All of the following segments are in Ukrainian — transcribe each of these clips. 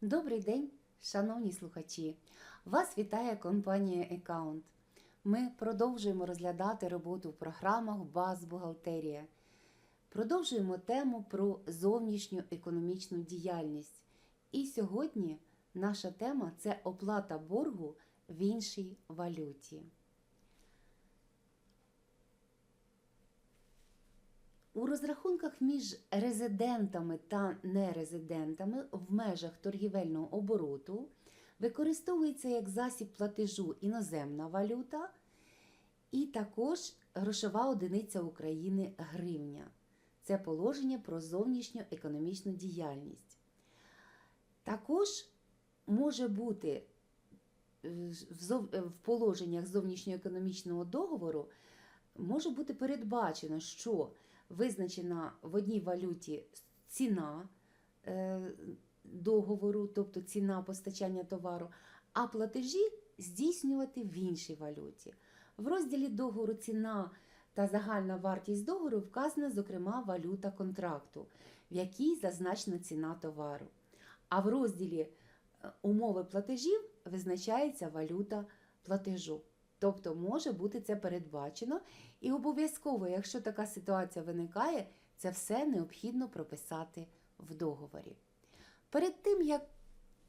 Добрий день, шановні слухачі! Вас вітає компанія Account. Ми продовжуємо розглядати роботу в програмах Баз Бухгалтерія. Продовжуємо тему про зовнішню економічну діяльність. І сьогодні наша тема це оплата боргу в іншій валюті. У розрахунках між резидентами та нерезидентами в межах торгівельного обороту використовується як засіб платежу іноземна валюта і також грошова одиниця України гривня. Це положення про зовнішню економічну діяльність. Також може бути е, е, в положеннях зовнішньоекономічного договору може бути передбачено, що визначена в одній валюті ціна е, договору, тобто ціна постачання товару, а платежі здійснювати в іншій валюті. В розділі договору ціна та загальна вартість договору вказана, зокрема, валюта контракту, в якій зазначена ціна товару. А в розділі е, умови платежів визначається валюта платежу. Тобто може бути це передбачено, і обов'язково, якщо така ситуація виникає, це все необхідно прописати в договорі. Перед тим, як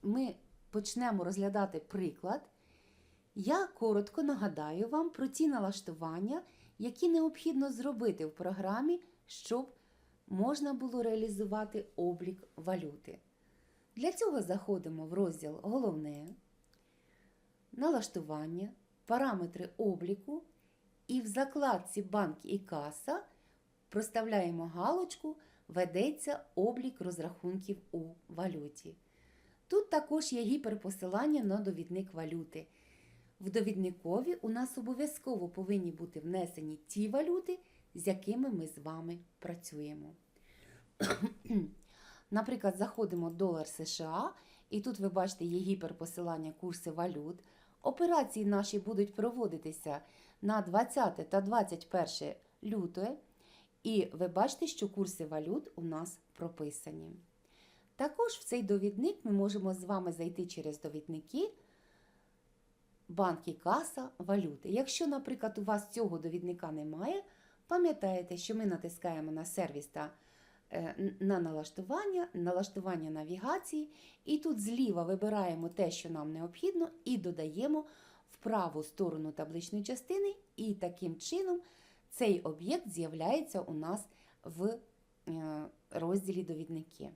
ми почнемо розглядати приклад, я коротко нагадаю вам про ті налаштування, які необхідно зробити в програмі, щоб можна було реалізувати облік валюти. Для цього заходимо в розділ Головне, налаштування, параметри обліку і в закладці банк і каса проставляємо галочку Ведеться облік розрахунків у валюті. Тут також є гіперпосилання на довідник валюти. В довідникові у нас обов'язково повинні бути внесені ті валюти, з якими ми з вами працюємо. Наприклад, заходимо в долар США, і тут ви бачите є гіперпосилання курси валют. Операції наші будуть проводитися на 20 та 21 лютого. І ви бачите, що курси валют у нас прописані. Також в цей довідник ми можемо з вами зайти через довідники банк і каса валюти. Якщо, наприклад, у вас цього довідника немає, пам'ятаєте, що ми натискаємо на сервіс та на налаштування, налаштування навігації, і тут зліва вибираємо те, що нам необхідно, і додаємо в праву сторону табличної частини, і таким чином цей об'єкт з'являється у нас в е, розділі довідники.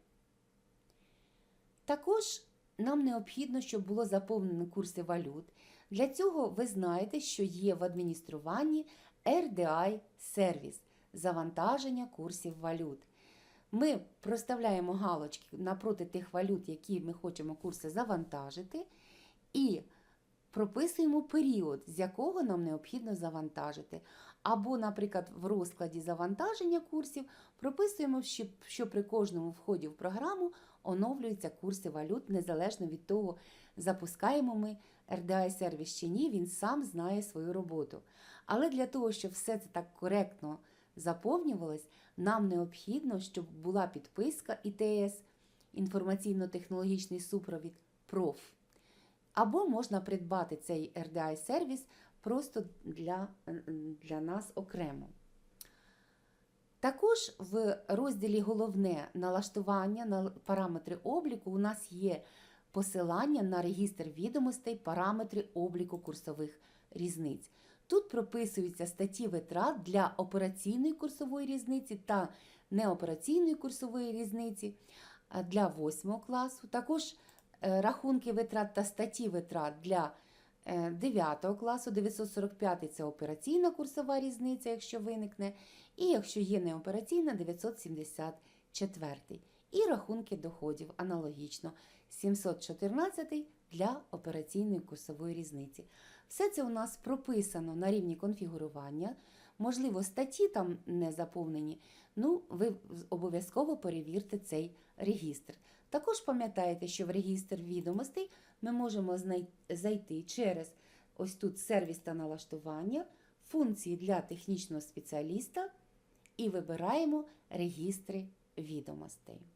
Також нам необхідно, щоб було заповнено курси валют. Для цього ви знаєте, що є в адмініструванні RDI сервіс завантаження курсів валют. Ми проставляємо галочки напроти тих валют, які ми хочемо курси завантажити, і прописуємо період, з якого нам необхідно завантажити. Або, наприклад, в розкладі завантаження курсів прописуємо, що, при кожному вході в програму оновлюються курси валют, незалежно від того, запускаємо ми RDI сервіс чи ні, він сам знає свою роботу. Але для того, щоб все це так коректно заповнювалось, нам необхідно, щоб була підписка ІТС, інформаційно-технологічний супровід ПРОФ. Або можна придбати цей RDI сервіс просто для, для нас окремо. Також в розділі Головне налаштування на параметри обліку у нас є посилання на регістр відомостей параметри обліку курсових різниць. Тут прописуються статті витрат для операційної курсової різниці та неопераційної курсової різниці для 8 класу. Також е, рахунки витрат та статті витрат для 9 класу, 945 це операційна курсова різниця, якщо виникне, і якщо є неопераційна, 974. І рахунки доходів аналогічно 714 для операційної курсової різниці. Все це у нас прописано на рівні конфігурування. Можливо, статті там не заповнені. Ну, ви обов'язково перевірте цей регістр. Також пам'ятаєте, що в регістр відомостей ми можемо зайти через ось тут сервіс та налаштування, функції для технічного спеціаліста і вибираємо регістри відомостей.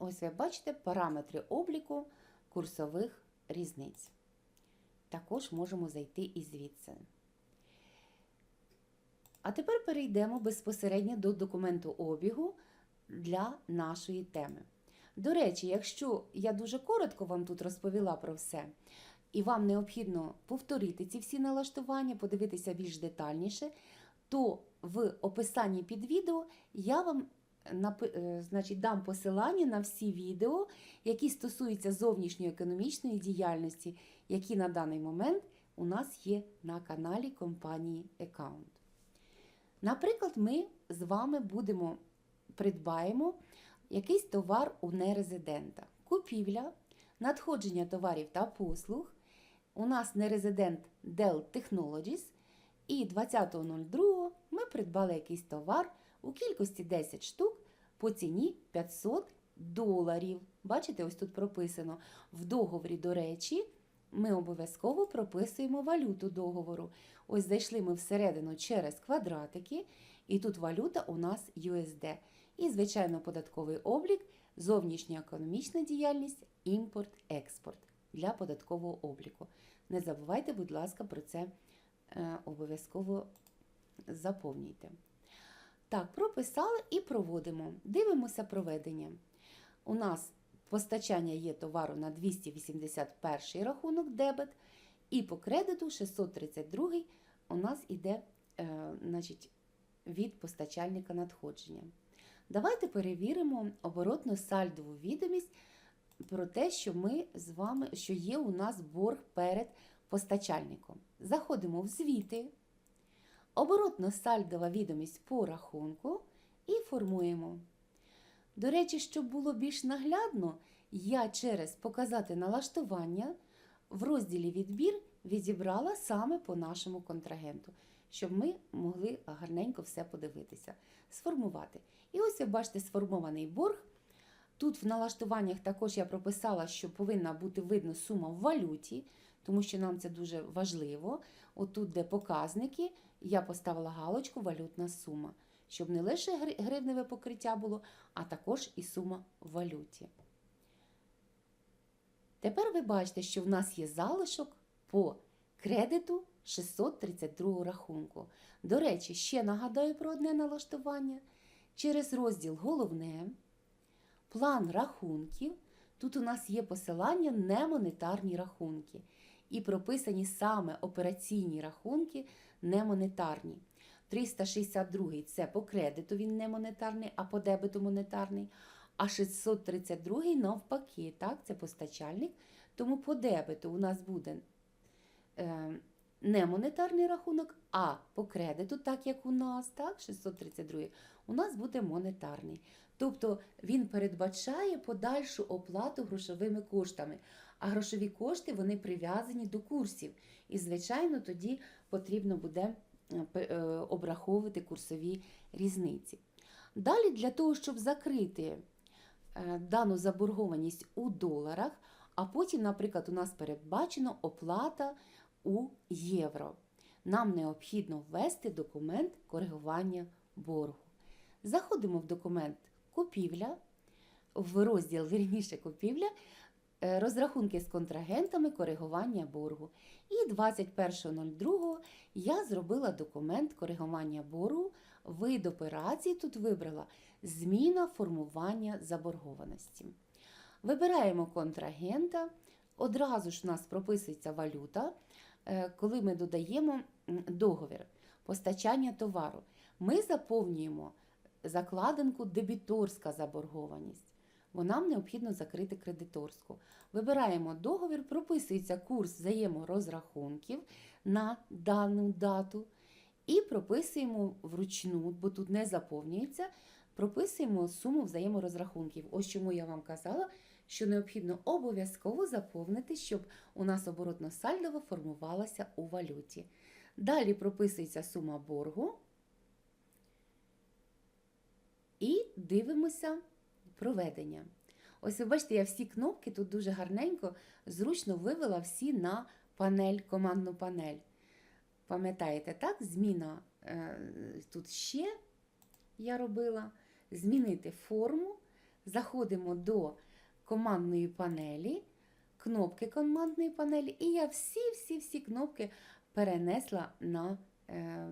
Ось ви бачите параметри обліку курсових різниць. Також можемо зайти і звідси. А тепер перейдемо безпосередньо до документу обігу для нашої теми. До речі, якщо я дуже коротко вам тут розповіла про все, і вам необхідно повторити ці всі налаштування, подивитися більш детальніше, то в описанні під відео я вам значить, дам посилання на всі відео, які стосуються зовнішньої економічної діяльності, які на даний момент у нас є на каналі компанії Account. Наприклад, ми з вами будемо придбаємо якийсь товар у нерезидента. Купівля, надходження товарів та послуг. У нас нерезидент Dell Technologies. І 20.02 ми придбали якийсь товар у кількості 10 штук по ціні 500 доларів. Бачите, ось тут прописано. В договорі, до речі, ми обов'язково прописуємо валюту договору. Ось зайшли ми всередину через квадратики, і тут валюта у нас USD. І, звичайно, податковий облік, зовнішня економічна діяльність, імпорт, експорт для податкового обліку. Не забувайте, будь ласка, про це е, обов'язково заповнюйте. Так, прописали і проводимо. Дивимося проведення. У нас постачання є товару на 281 рахунок дебет, і по кредиту 632 у нас іде е, значить, від постачальника надходження. Давайте перевіримо оборотну сальдову відомість про те, що ми з вами, що є у нас борг перед постачальником. Заходимо в звіти, оборотно-сальдова відомість по рахунку і формуємо. До речі, щоб було більш наглядно, я через показати налаштування в розділі відбір відібрала саме по нашому контрагенту, щоб ми могли гарненько все подивитися, сформувати. І ось ви бачите сформований борг. Тут в налаштуваннях також я прописала, що повинна бути видно сума в валюті, тому що нам це дуже важливо. Отут, де показники, я поставила галочку валютна сума, щоб не лише гривневе покриття було, а також і сума в валюті. Тепер ви бачите, що в нас є залишок по кредиту 632 рахунку. До речі, ще нагадаю про одне налаштування. Через розділ Головне, план рахунків. Тут у нас є посилання немонетарні рахунки. І прописані саме операційні рахунки немонетарні. 362 це по кредиту він немонетарний, а по дебету монетарний. А 632 навпаки, так, це постачальник. Тому по дебету у нас буде е, не монетарний рахунок, а по кредиту, так як у нас, так, 632, у нас буде монетарний. Тобто він передбачає подальшу оплату грошовими коштами. А грошові кошти вони прив'язані до курсів. І, звичайно, тоді потрібно буде е, е, обраховувати курсові різниці. Далі, для того, щоб закрити е, дану заборгованість у доларах, а потім, наприклад, у нас передбачено оплата у євро. Нам необхідно ввести документ коригування боргу. Заходимо в документ купівля, в розділ вірніше купівля, розрахунки з контрагентами коригування боргу. І 21.02 я зробила документ коригування боргу. Вид операції тут вибрала зміна формування заборгованості. Вибираємо контрагента. Одразу ж у нас прописується валюта, е, коли ми додаємо договір постачання товару. Ми заповнюємо закладинку дебіторська заборгованість, бо нам необхідно закрити кредиторську. Вибираємо договір, прописується курс взаєморозрахунків на дану дату. І прописуємо вручну, бо тут не заповнюється, прописуємо суму взаєморозрахунків. Ось чому я вам казала, що необхідно обов'язково заповнити, щоб у нас оборотно сальдова формувалася у валюті. Далі прописується сума боргу. І дивимося проведення. Ось ви бачите, я всі кнопки тут дуже гарненько, зручно вивела всі на панель, командну панель. Пам'ятаєте, так? Зміна е, тут ще я робила. Змінити форму, заходимо до командної панелі, кнопки командної панелі, і я всі-всі-всі кнопки перенесла на е,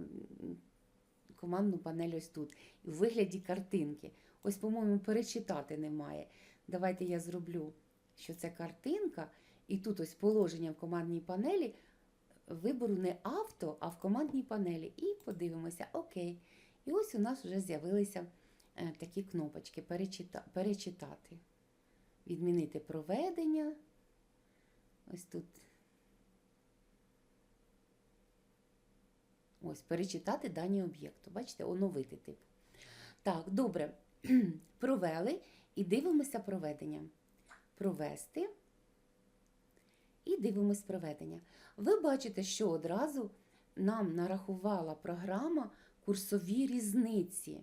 командну панель ось тут, у вигляді картинки. Ось, по-моєму, перечитати немає. Давайте я зроблю, що це картинка, і тут ось положення в командній панелі. Вибору не авто, а в командній панелі. І подивимося, окей. І ось у нас вже з'явилися е, такі кнопочки перечита, перечитати. Відмінити проведення. Ось тут. Ось, перечитати дані об'єкту. Бачите, оновити тип. Так, добре. Провели і дивимося проведення. Провести. І дивимось проведення. Ви бачите, що одразу нам нарахувала програма курсові різниці.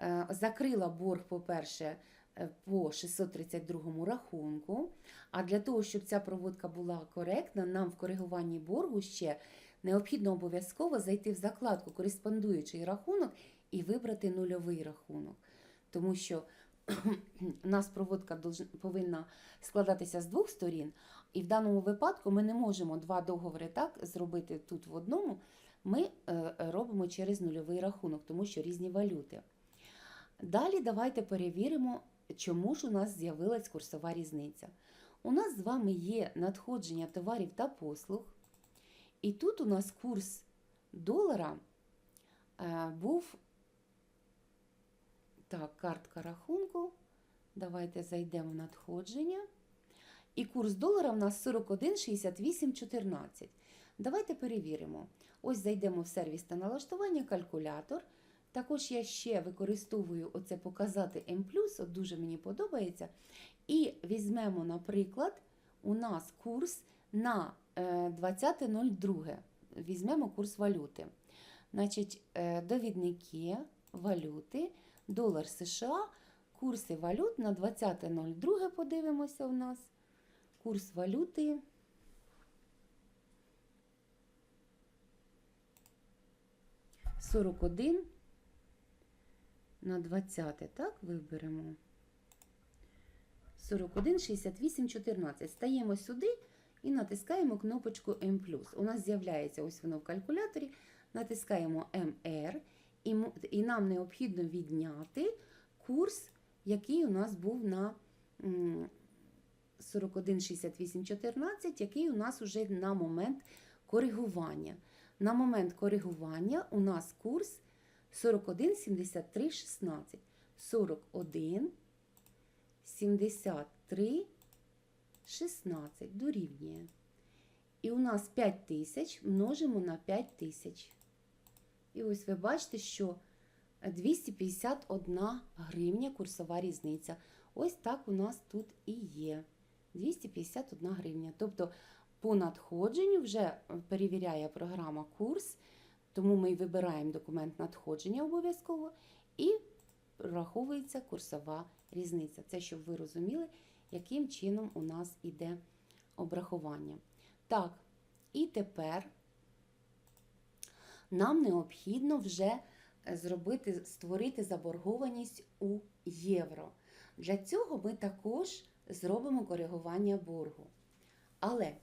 Е, Закрила борг, по-перше, е, по 632 рахунку. А для того, щоб ця проводка була коректна, нам в коригуванні боргу ще необхідно обов'язково зайти в закладку кореспондуючий рахунок і вибрати нульовий рахунок. Тому що у нас проводка повинна складатися з двох сторін, і в даному випадку ми не можемо два договори так зробити тут в одному. Ми е, робимо через нульовий рахунок, тому що різні валюти. Далі давайте перевіримо, чому ж у нас з'явилась курсова різниця. У нас з вами є надходження товарів та послуг, і тут у нас курс долара е, був так, картка рахунку. Давайте зайдемо в надходження. І курс долара в нас 41,6814. Давайте перевіримо. Ось зайдемо в сервіс та налаштування, калькулятор. Також я ще використовую оце показати М+, от дуже мені подобається. І візьмемо, наприклад, у нас курс на е, 20.02. Візьмемо курс валюти. Значить, е, довідники валюти, долар США, курси валют на 20.02 подивимося у нас. Курс валюти. Сорок один на 20, так, виберемо. 41, 68, 14. Стаємо сюди і натискаємо кнопочку М+. У нас з'являється ось воно в калькуляторі. Натискаємо МР, і, нам необхідно відняти курс, який у нас був на 41,68,14, який у нас уже на момент коригування. На момент коригування у нас курс 41,73,16. 41, 73, 16 дорівнює. І у нас 5 тисяч множимо на 5 тисяч. І ось ви бачите, що 251 гривня курсова різниця. Ось так у нас тут і є. 251 гривня. Тобто по надходженню вже перевіряє програма курс, тому ми вибираємо документ надходження обов'язково і раховується курсова різниця. Це щоб ви розуміли, яким чином у нас іде обрахування. Так, і тепер нам необхідно вже зробити, створити заборгованість у євро. Для цього ми також зробимо коригування боргу. Але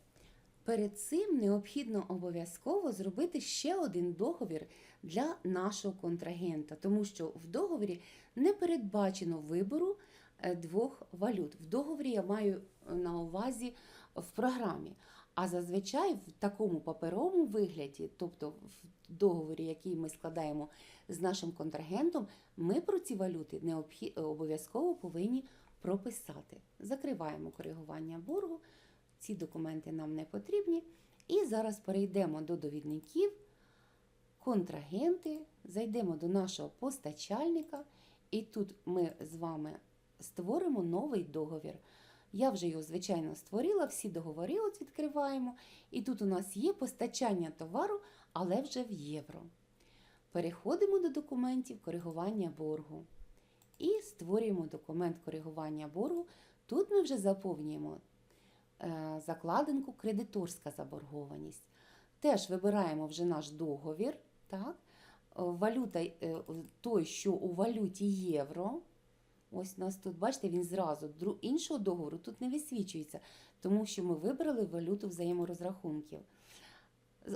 перед цим необхідно обов'язково зробити ще один договір для нашого контрагента, тому що в договорі не передбачено вибору е, двох валют. В договорі я маю на увазі в програмі. А зазвичай в такому паперовому вигляді, тобто в договорі, який ми складаємо з нашим контрагентом, ми про ці валюти необхід... обов'язково повинні прописати. Закриваємо коригування боргу, ці документи нам не потрібні. І зараз перейдемо до довідників, контрагенти, зайдемо до нашого постачальника, і тут ми з вами створимо новий договір. Я вже його, звичайно, створила, всі договори от відкриваємо. І тут у нас є постачання товару, але вже в євро. Переходимо до документів коригування боргу. І створюємо документ коригування боргу. Тут ми вже заповнюємо е, закладинку кредиторська заборгованість. Теж вибираємо вже наш договір. Так? Валюта е, той, що у валюті євро. Ось у нас тут, бачите, він зразу іншого договору тут не висвічується, тому що ми вибрали валюту взаєморозрахунків.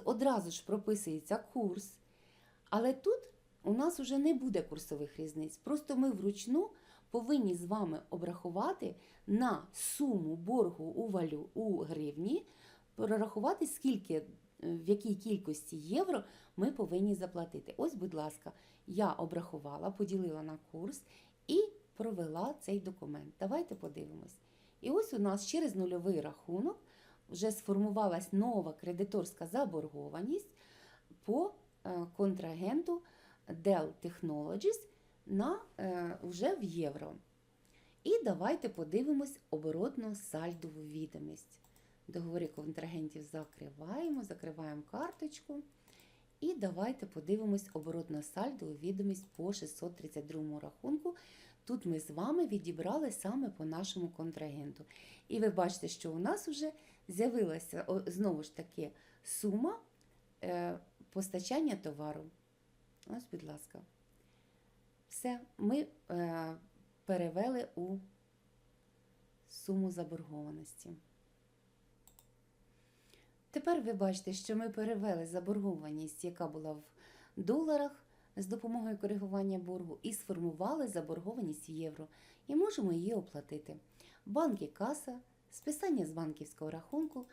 Одразу ж прописується курс, але тут у нас вже не буде курсових різниць. Просто ми вручну повинні з вами обрахувати на суму боргу у валю у гривні, прорахувати, скільки, е, в якій кількості євро ми повинні заплатити. Ось, будь ласка, я обрахувала, поділила на курс і провела цей документ. Давайте подивимось. І ось у нас через нульовий рахунок вже сформувалась нова кредиторська заборгованість по е, контрагенту Dell Technologies на, е, вже в євро. І давайте подивимось оборотну сальдову відомість. Договори контрагентів закриваємо, закриваємо карточку. І давайте подивимось оборотну сальдову відомість по 632 рахунку. Тут ми з вами відібрали саме по нашому контрагенту. І ви бачите, що у нас вже з'явилася знову ж таки сума е, постачання товару. Ось, будь ласка. Все, ми е, перевели у суму заборгованості. Тепер ви бачите, що ми перевели заборгованість, яка була в доларах з допомогою коригування боргу, і сформували заборгованість в євро. І можемо її оплатити. Банки каса, списання з банківського рахунку.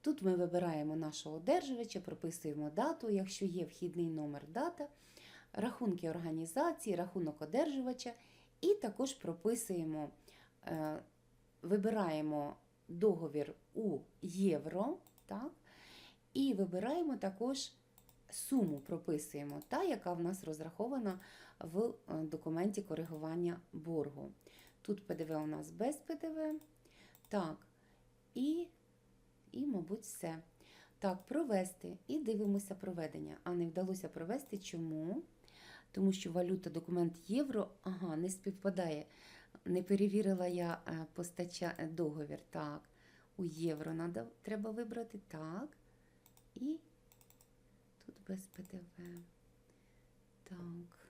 Тут ми вибираємо нашого одержувача, прописуємо дату, якщо є вхідний номер дата, рахунки організації, рахунок одержувача, і також прописуємо, е, вибираємо договір у євро, так? і вибираємо також суму, прописуємо, та, яка в нас розрахована в е, документі коригування боргу. Тут ПДВ у нас без ПДВ. Так, і, і мабуть, все. Так, провести. І дивимося проведення. А не вдалося провести. Чому? Тому що валюта, документ євро, ага, не співпадає. Не перевірила я е, постача... е, договір. Так, у євро треба вибрати. Так. І тут без ПДВ. Так.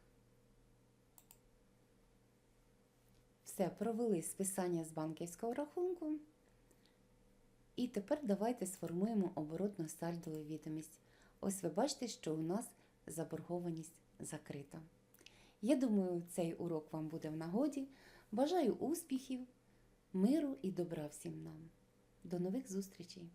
Все, провели списання з банківського рахунку. І тепер давайте сформуємо оборотну сальдову відомість. Ось ви бачите, що у нас заборгованість закрита. Я думаю, цей урок вам буде в нагоді. Бажаю успіхів, миру і добра всім нам. До нових зустрічей!